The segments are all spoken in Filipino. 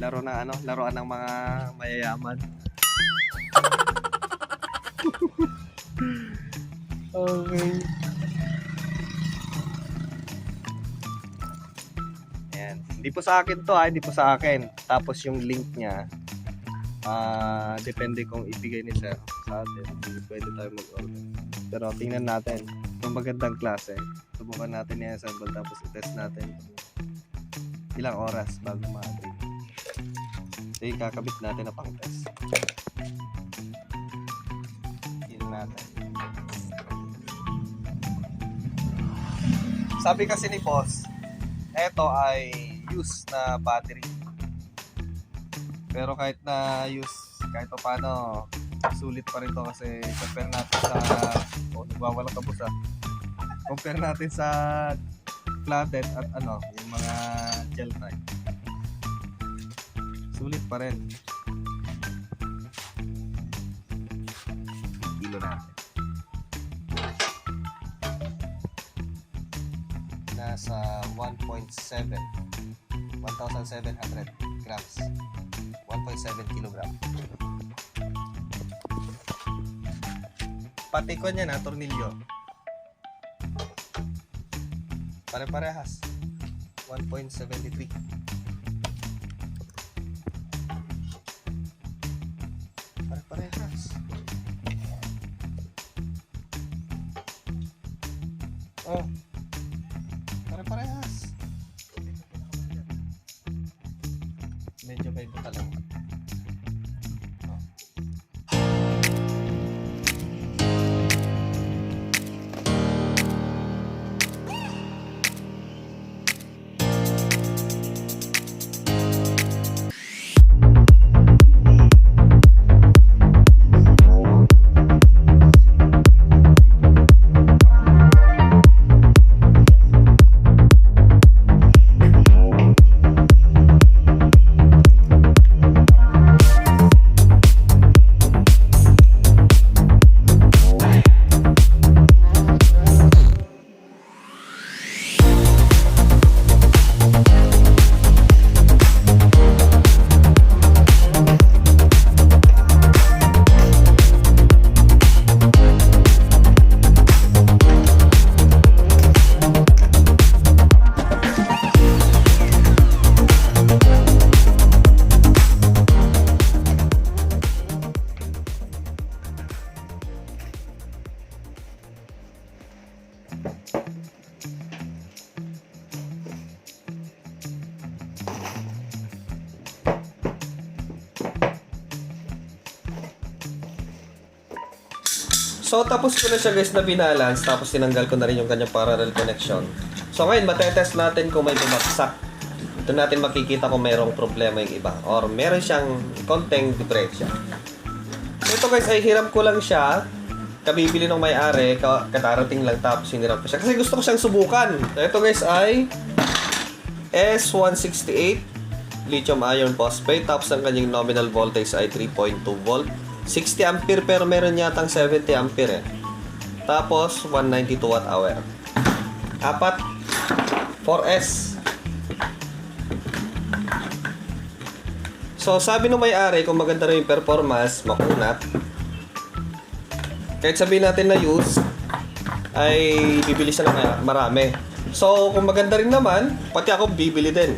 Laro na ano, laruan ng mga mayayaman. okay. Ayan. Hindi po sa akin to ha, hindi po sa akin. Tapos yung link niya, ah depende kung ibigay ni sir sa atin. Pwede tayo mag-order. Pero tingnan natin kung magandang klase. Subukan natin yan sa tapos i-test natin ilang oras bago ma-agree. So, yung kakabit natin na pang test. Tingnan natin. Sabi kasi ni boss, eto ay use na battery. Pero kahit na use, kahit pa paano, sulit pa rin to kasi compare natin sa, oh, nagwawalang kabus ah. Compare natin sa flathead at ano, yung mga gel type. Sulit pa rin. Kilo natin. Nasa 1.7 1,700 grams. 1.7 kilogram. Pati ko niya na tornilyo. Pare-parehas. 1.73 medyo may buta lang So, tapos ko na siya guys na binalance, tapos tinanggal ko na rin yung kanyang parallel connection. So, ngayon, matetest natin kung may bumagsak. Ito natin makikita kung mayroong problema yung iba. Or meron siyang konting diferensya. So, ito guys, ay hiram ko lang siya. Kabibili ng may-ari, ka- katarating lang tapos hiniram ko siya. Kasi gusto ko siyang subukan. So, ito guys ay S168 lithium iron phosphate tapos ang kanyang nominal voltage ay 3.2 volt 60 ampere pero meron yatang 70 ampere eh. tapos 192 watt hour. Apat 4S so sabi ng may-ari kung maganda rin yung performance makunat. Kahit sabihin natin na use ay bibili siya ng marami. So kung maganda rin naman pati ako bibili din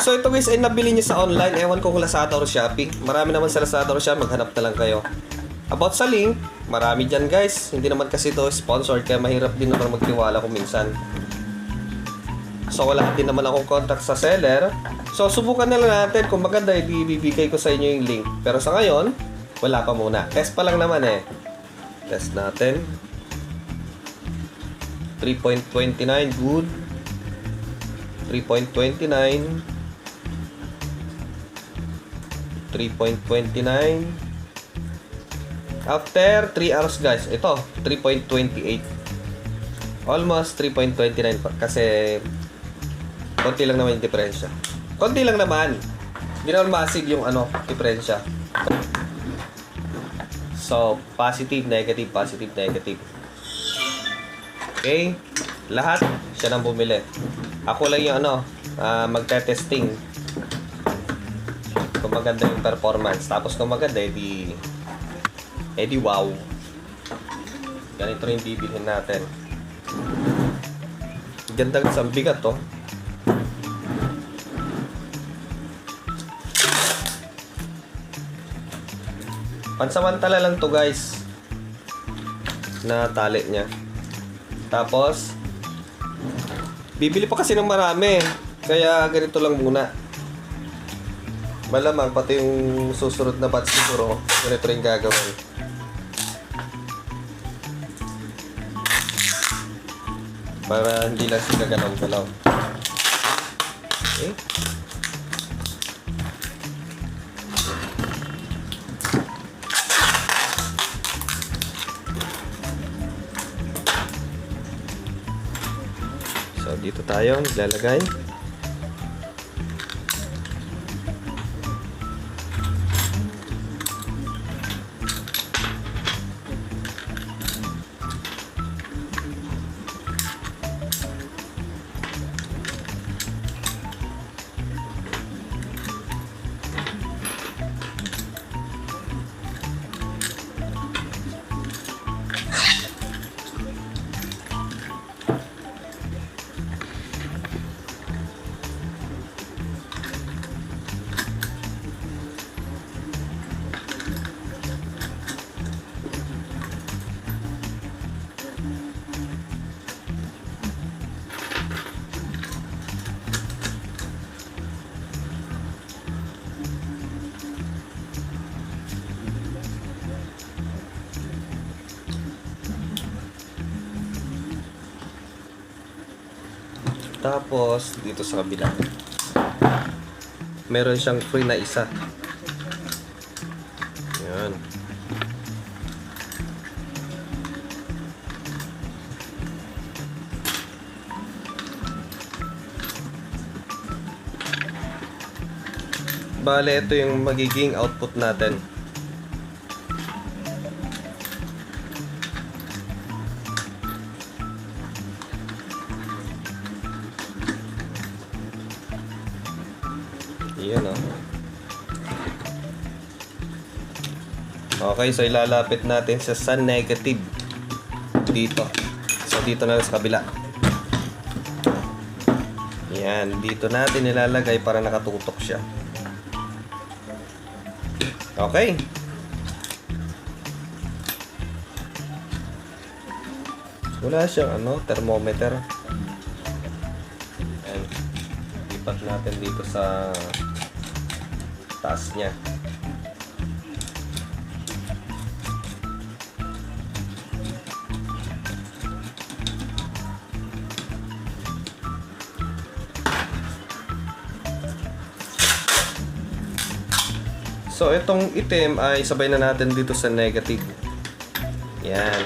So ito guys ay nabili niya sa online. Ewan ko kung Lazada or Shopee. Marami naman sa Lazada or Shopee. Maghanap na lang kayo. About sa link, marami dyan guys. Hindi naman kasi ito sponsored kaya mahirap din naman magtiwala kung minsan. So wala din naman akong contact sa seller. So subukan na lang natin kung maganda ibibigay ko sa inyo yung link. Pero sa ngayon, wala pa muna. Test pa lang naman eh. Test natin. 3.29 good. 3.29 3.29 After 3 hours guys, ito 3.28 Almost 3.29 pa kasi konti lang naman yung diferensya. Konti lang naman. Hindi naman masig yung ano, diferensya. So, positive, negative, positive, negative. Okay? Lahat, siya nang bumili. Ako lang yung ano, ah, magte-testing. Kung maganda yung performance. Tapos kung maganda, edi, edi wow. Ganito rin bibilhin natin. Ganda sa bigat to. Pansamantala lang to guys. Na tali niya. Tapos, bibili pa kasi ng marami. Kaya ganito lang muna. Malamang pati yung susunod na batch siguro, ganito rin gagawin. Para hindi lang sila galaw-galaw. Okay. So, dito tayo naglalagay. Tapos, dito sa kabila. Meron siyang free na isa. Yan. Bale, ito yung magiging output natin. Iyan o. Okay, so ilalapit natin sa sun negative. Dito. So, dito na sa kabila. Yan, dito natin ilalagay para nakatutok siya. Okay. Wala siyang ano, thermometer. Ayan. Lipat natin dito sa taas niya. So, itong itim ay sabay na natin dito sa negative. Yan.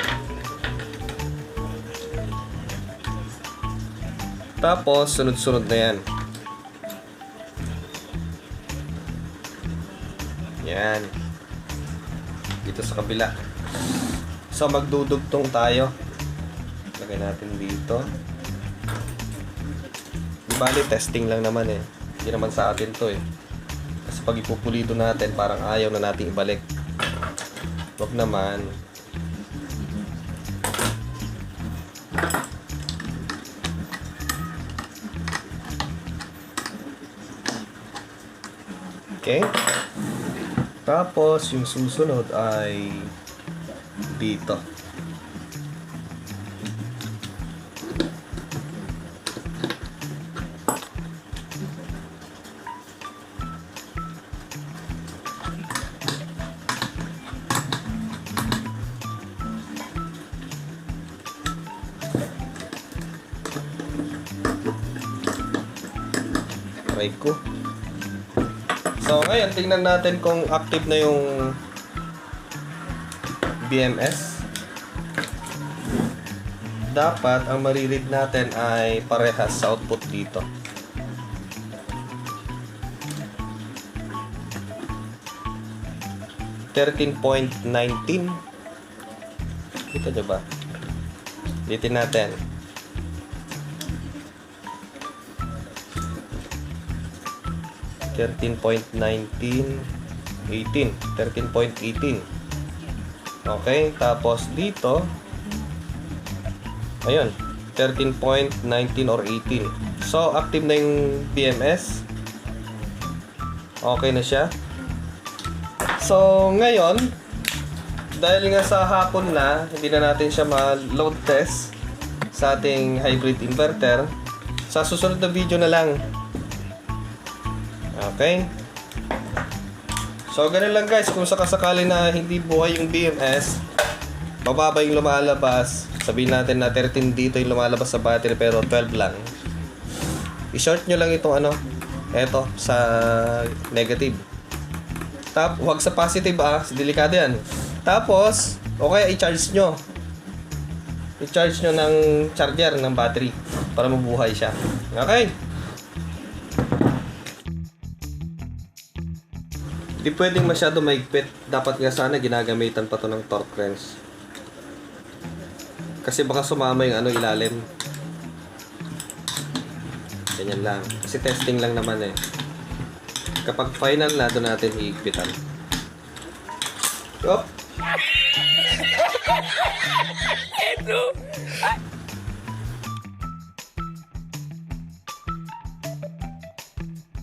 Tapos, sunod-sunod na yan. Yan. Dito sa kabila. So, magdudugtong tayo. Lagay natin dito. Di bali, testing lang naman eh. Hindi naman sa atin to eh. Kasi pag ipupulido natin, parang ayaw na nating ibalik. Huwag naman. Okay? Tapos, yung susunod ay dito. Try ko. So, ngayon, tingnan natin kung active na yung BMS. Dapat, ang mariread natin ay parehas sa output dito. Thirteen point nineteen. Kita nyo ba? Ulitin natin. 13.19 18 13.18 Okay, tapos dito ayun 13.19 or 18 so active na yung BMS okay na siya. So ngayon dahil nga sa hapon na hindi na natin siya ma-load test sa ating hybrid inverter sa susunod na video na lang okay So, ganun lang guys, kung sakasakali na hindi buhay yung BMS, mababa yung lumalabas, sabihin natin na 13 dito yung lumalabas sa battery pero 12 lang. I-short nyo lang itong ano, eto, sa negative. Tap, huwag sa positive ah, delikado yan. Tapos, o kaya i-charge nyo. I-charge nyo ng charger ng battery para mabuhay siya. Okay? Di pwedeng masyado maigpit. Dapat nga sana ginagamitan pa to ng torque wrench. Kasi baka sumama yung ano ilalim. Ganyan lang. Kasi testing lang naman eh. Kapag final na, doon natin iigpitan. Yup.